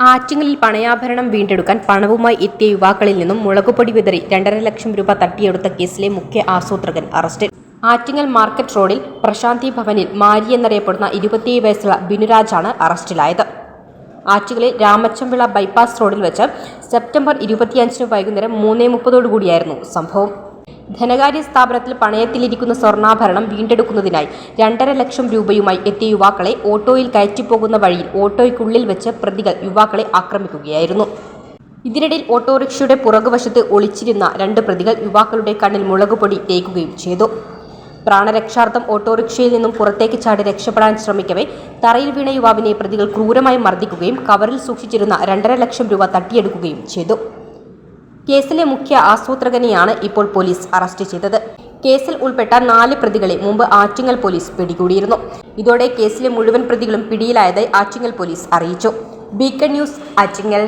ആറ്റിങ്ങലിൽ പണയാഭരണം വീണ്ടെടുക്കാൻ പണവുമായി എത്തിയ യുവാക്കളിൽ നിന്നും മുളകുപൊടി വിതറി രണ്ടര ലക്ഷം രൂപ തട്ടിയെടുത്ത കേസിലെ മുഖ്യ ആസൂത്രകൻ അറസ്റ്റിൽ ആറ്റിങ്ങൽ മാർക്കറ്റ് റോഡിൽ പ്രശാന്തി ഭവനിൽ മാരി എന്നറിയപ്പെടുന്ന ഇരുപത്തിയേഴ് വയസ്സുള്ള ബിനുരാജാണ് അറസ്റ്റിലായത്. ആറ്റുകളിൽ രാമച്ചമ്പിള ബൈപ്പാസ് റോഡിൽ വെച്ച് സെപ്റ്റംബർ ഇരുപത്തിയഞ്ചിന് വൈകുന്നേരം മൂന്നേ മുപ്പതോടുകൂടിയായിരുന്നു സംഭവം. ധനകാര്യ സ്ഥാപനത്തിൽ പണയത്തിലിരിക്കുന്ന സ്വർണാഭരണം വീണ്ടെടുക്കുന്നതിനായി രണ്ടര ലക്ഷം രൂപയുമായി എത്തിയ യുവാക്കളെ ഓട്ടോയിൽ കയറ്റിപ്പോകുന്ന വഴിയിൽ ഓട്ടോയ്ക്കുള്ളിൽ വെച്ച് പ്രതികൾ യുവാക്കളെ ആക്രമിക്കുകയായിരുന്നു. ഇതിനിടയിൽ ഓട്ടോറിക്ഷയുടെ പുറകുവശത്ത് ഒളിച്ചിരുന്ന രണ്ട് പ്രതികൾ യുവാക്കളുടെ കണ്ണിൽ മുളകുപൊടി തേക്കുകയും ചെയ്തു. പ്രാണരക്ഷാർത്ഥം ഓട്ടോറിക്ഷയിൽ നിന്നും പുറത്തേക്ക് ചാടി രക്ഷപ്പെടാൻ ശ്രമിക്കവേ തറയിൽ വീണ യുവാവിനെ പ്രതികൾ ക്രൂരമായി മർദ്ദിക്കുകയും കവറിൽ സൂക്ഷിച്ചിരുന്ന രണ്ടര ലക്ഷം രൂപ തട്ടിയെടുക്കുകയും ചെയ്തു. കേസിലെ മുഖ്യ ആസൂത്രകനെയാണ് ഇപ്പോൾ പോലീസ് അറസ്റ്റ് ചെയ്തത്. കേസിൽ ഉൾപ്പെട്ട നാല് പ്രതികളെ മുമ്പ് ആറ്റിങ്ങൽ പോലീസ് പിടികൂടിയിരുന്നു. ഇതോടെ കേസിലെ മുഴുവൻ പ്രതികളും പിടിയിലായതായി ആറ്റിങ്ങൽ പോലീസ് അറിയിച്ചു. Beacon News Attingal.